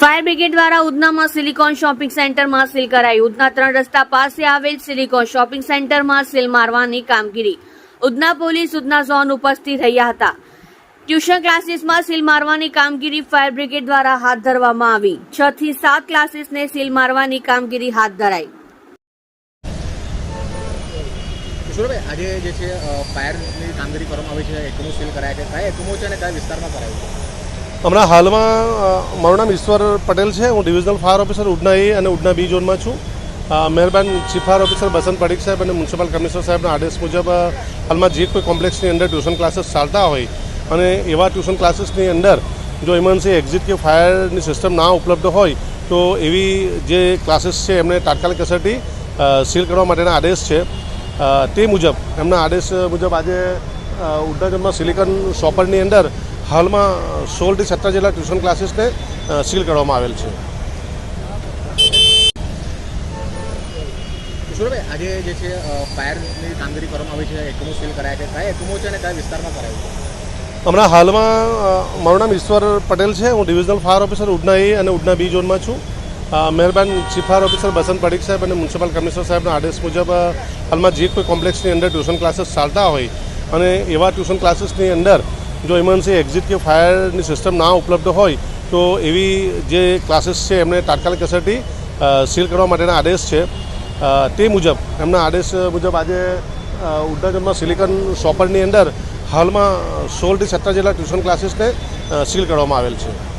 Fire brigade દ્વારા ઉધનામાં silicon shopping સેન્ટરમાં સીલ કરાઈ. ઉધના ત્રણ રસ્તા પાસે આવેલ સિલિકોન શોપિંગ સેન્ટરમાં સીલ મારવાની કામગીરી. ઉધના પોલીસ ઉધના ઝોન ઉપસ્થિત રહ્યા હતા. ટ્યુશન ક્લાસીસમાં સીલ મારવાની કામગીરી ફાયર બ્રિગેડ દ્વારા હાથ ધરવામાં આવી. છ થી સાત ક્લાસીસને સીલ મારવાની કામગીરી હાથ ધરાઈ. આજે જે છે ફાયરની કામગીરી કરવામાં આવી છે, એકમો સીલ કરાયા છે. કયા એકમો છે અને કયા વિસ્તારમાં કરાયું છે? હમણાં હાલમાં મારું નામ ઈશ્વર પટેલ છે. હું divisional fire officer Udhna A અને ઉડના બી ઝોનમાં છું. મહેરબાન chief fire officer Basant Parikh સાહેબ અને મ્યુનિસિપલ કમિશનર સાહેબના આદેશ મુજબ હાલમાં જે કોઈ કોમ્પ્લેક્સની અંદર ટ્યુશન ક્લાસીસ ચાલતા હોય અને એવા ટ્યુશન ક્લાસીસની અંદર જો ઇમરજન્સી એક્ઝિટ કે ફાયરની સિસ્ટમ ના ઉપલબ્ધ હોય, તો એવી જે ક્લાસીસ છે એમને તાત્કાલિક અસરથી સીલ કરવા માટેના આદેશ છે. તે મુજબ, એમના આદેશ મુજબ આજે સિલિકન સિલિકોન શોપરની અંદર હાલમાં સોળથી સત્તર જેટલા ટ્યુશન ક્લાસીસને સીલ કરવામાં આવેલ છે. કિશોરભાઈ આજે જે છે ફાયરની કામગીરી કરવામાં આવી છે એકમો સીલ કરાયા છે. કયા એકમો છે અને કયા વિસ્તારમાં કરાયું છે? હમણાં હાલમાં મારું નામ ઈશ્વર પટેલ છે. હું divisional fire officer Udhna A અને ઉડના બી ઝોનમાં છું. મહેરબાન chief fire officer Basant Parikh સાહેબ અને મ્યુનિસિપલ કમિશનર સાહેબના આદેશ મુજબ હાલમાં જે કોઈ કોમ્પ્લેક્સની અંદર ટ્યુશન ક્લાસીસ ચાલતા હોય અને એવા ટ્યુશન ક્લાસીસની અંદર જો ઇમરજન્સી એક્ઝિટ કે ફાયરની સિસ્ટમ ના ઉપલબ્ધ હોય તો એવી જે ક્લાસીસ છે એમને તાત્કાલિક અસરથી સીલ કરવા માટેના આદેશ છે. તે મુજબ એમના આદેશ મુજબ આજે અ, સિલિકન સોપરની અંદર હાલમાં સોળથી સત્તર જેટલા ટ્યુશન ક્લાસીસને સીલ કરવામાં આવેલ છે.